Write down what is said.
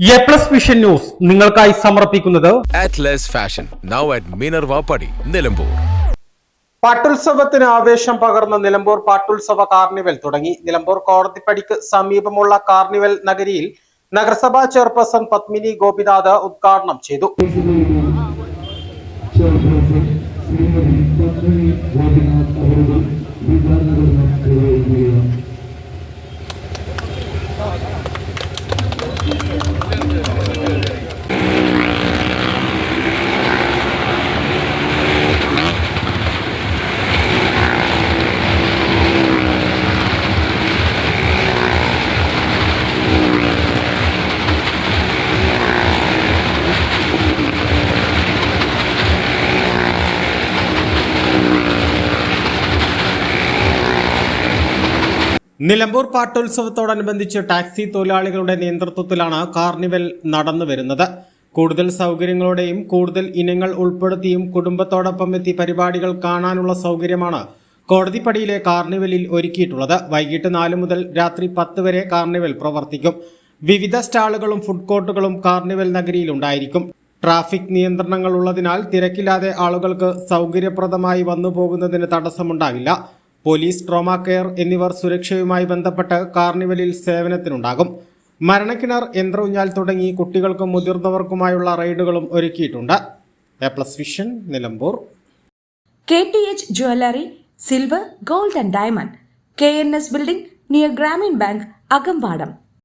A plus vision news നിങ്ങൾക്കായി സമർപ്പിക്കുന്നത് Atlas fashion now at Minerva Nilambur. പാട്ടുത്സവത്തിന് ആവേശം പകർന്ന നിലമ്പൂർ പാട്ടുത്സവ കാർണിവൽ തുടങ്ങി നിലമ്പൂർ കോടതിപ്പടിക്ക് സമീപമുള്ള കാർണിവൽ നഗരിയിൽ നഗരസഭാ ചെയർപേഴ്സൺ പത്മിനി ഗോപിനാഥ് ഉദ്ഘാടനം ചെയ്തു ശ്രീമതി പത്മിനി ഗോപിനാഥ് നിലമ്പൂർ പാട്ടോത്സവത്തോടനുബന്ധിച്ച് ടാക്സി തൊഴിലാളികളുടെ നേതൃത്വത്തിലാണ് കാർണിവൽ നടന്നു വരുന്നത്. കൂടുതൽ സൗകര്യങ്ങളോടെയും കൂടുതൽ ഇനങ്ങൾ ഉൾപ്പെടുത്തിയും കുടുംബത്തോടൊപ്പം എത്തി പരിപാടികൾ കാണാനുള്ള സൗകര്യമാണ് കോടതിപ്പടിയിലെ കാർണിവലിൽ ഒരുക്കിയിട്ടുള്ളത്. വൈകിട്ട് നാല് മുതൽ രാത്രി പത്ത് വരെ കാർണിവൽ പ്രവർത്തിക്കും. വിവിധ സ്റ്റാളുകളും ഫുഡ് കോർട്ടുകളും കാർണിവൽ നഗരിയിൽ ഉണ്ടായിരിക്കും. ട്രാഫിക് നിയന്ത്രണങ്ങൾ ഉള്ളതിനാൽ തിരക്കില്ലാതെ ആളുകൾക്ക് സൗകര്യപ്രദമായി വന്നു പോകുന്നതിന് തടസ്സമുണ്ടാകില്ല. പോലീസ് ട്രോമ കെയർ എന്നിവർ സുരക്ഷയുമായി ബന്ധപ്പെട്ട് കാർണിവലിൽ സേവനത്തിനുണ്ടാകും. മരണക്കിണർ യന്ത്രഞ്ഞാൽ തുടങ്ങി കുട്ടികൾക്കും മുതിർന്നവർക്കുമായുള്ള റൈഡുകളും ഒരുക്കിയിട്ടുണ്ട്. A plus vision Nilambur. K T H jewellery silver gold and diamond. K N S building near Grameen bank Agambadam.